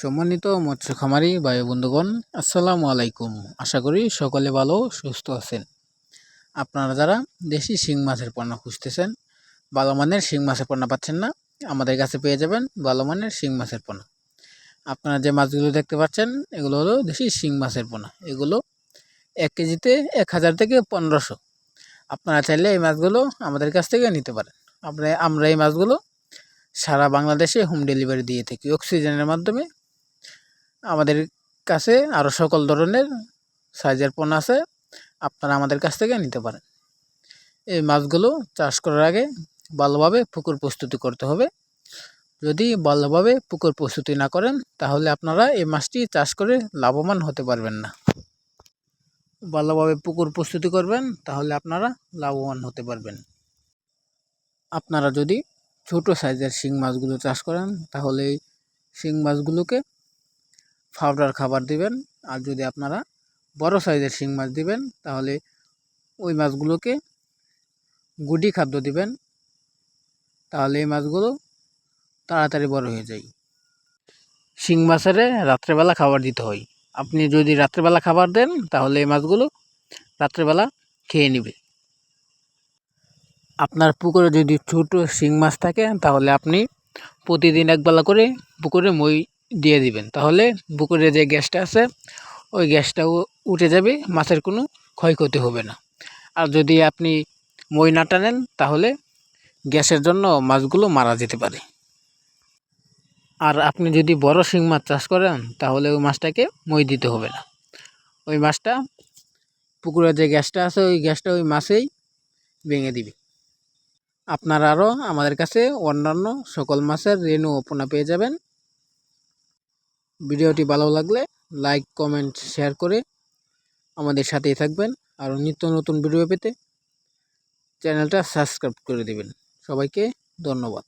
সম্মানিত মৎস্য খামারি ভাই বন্ধুগণ, আসসালামু আলাইকুম। আশা করি সকলে ভালো, সুস্থ আছেন। আপনারা যারা দেশি শিং মাছের পণ্য খুঁজতেছেন, ভালো মানের শিং মাছের পণ্য পাচ্ছেন না, আমাদের কাছে পেয়ে যাবেন ভালো মানের শিং মাছের পণ্য আপনারা যে মাছগুলো দেখতে পাচ্ছেন, এগুলো হলো দেশি শিং মাছের পোনা এগুলো এক কেজিতে এক হাজার থেকে পনেরোশো। আপনারা চাইলে এই মাছগুলো আমাদের কাছ থেকে নিতে পারেন। আমরা আমরা এই মাছগুলো সারা বাংলাদেশে হোম ডেলিভারি দিয়ে থাকি, অক্সিজেনের মাধ্যমে আমাদের কাছে আরও সকল ধরনের সাইজের পণ্য আছে, আপনারা আমাদের কাছ থেকে নিতে পারেন। এই মাছগুলো চাষ করার আগে ভালোভাবে পুকুর প্রস্তুতি করতে হবে। যদি ভালোভাবে পুকুর প্রস্তুতি না করেন, তাহলে আপনারা এই মাছটি চাষ করে লাভবান হতে পারবেন না। ভালোভাবে পুকুর প্রস্তুতি করবেন, তাহলে আপনারা লাভবান হতে পারবেন। আপনারা যদি ছোট সাইজের শিং মাছগুলো চাষ করেন, তাহলে এই শিং মাছগুলোকে পাউডার খাবার দিবেন, আর যদি আপনারা বড় সাইজের শিং মাছ দিবেন, তাহলে ওই মাছগুলোকে গুডি খাদ্য দিবেন, তাহলে এই মাছগুলো তাড়াতাড়ি বড় হয়ে যায়। শিং মাছের রাত্রেবেলা খাবার দিতে হয়। আপনি যদি রাত্রেবেলা খাবার দেন, তাহলে এই মাছগুলো রাত্রেবেলা খেয়ে নেবে। আপনার পুকুরে যদি ছোট শিং মাছ থাকে, তাহলে আপনি প্রতিদিন একবেলা করে পুকুরে মই দিয়ে দিবেন। তাহলে পুকুরে যে গ্যাসটা আছে, ওই গ্যাসটাও উঠে যাবে, মাছের কোনো ক্ষয়ক্ষতি হবে না। আর যদি আপনি মই না টানেন, তাহলে গ্যাসের জন্য মাছগুলো মারা যেতে পারে। আর আপনি যদি বড় শিং মাছ চাষ করেন, তাহলে ওই মাছটাকে মই দিতে হবে না। ওই মাছটা, পুকুরে যে গ্যাসটা আছে, ওই গ্যাসটা ওই মাছেই ভেঙে দিবে। আপনারা আরও আমাদের কাছে অন্যান্য সকল মাছের রেনু ওপনা পেয়ে যাবেন। ভিডিওটি ভালো লাগলে লাইক, কমেন্ট, শেয়ার করে আমাদের সাথেই থাকবেন। আর নিত্য নতুন ভিডিও পেতে চ্যানেলটা সাবস্ক্রাইব করে দেবেন। সবাইকে ধন্যবাদ।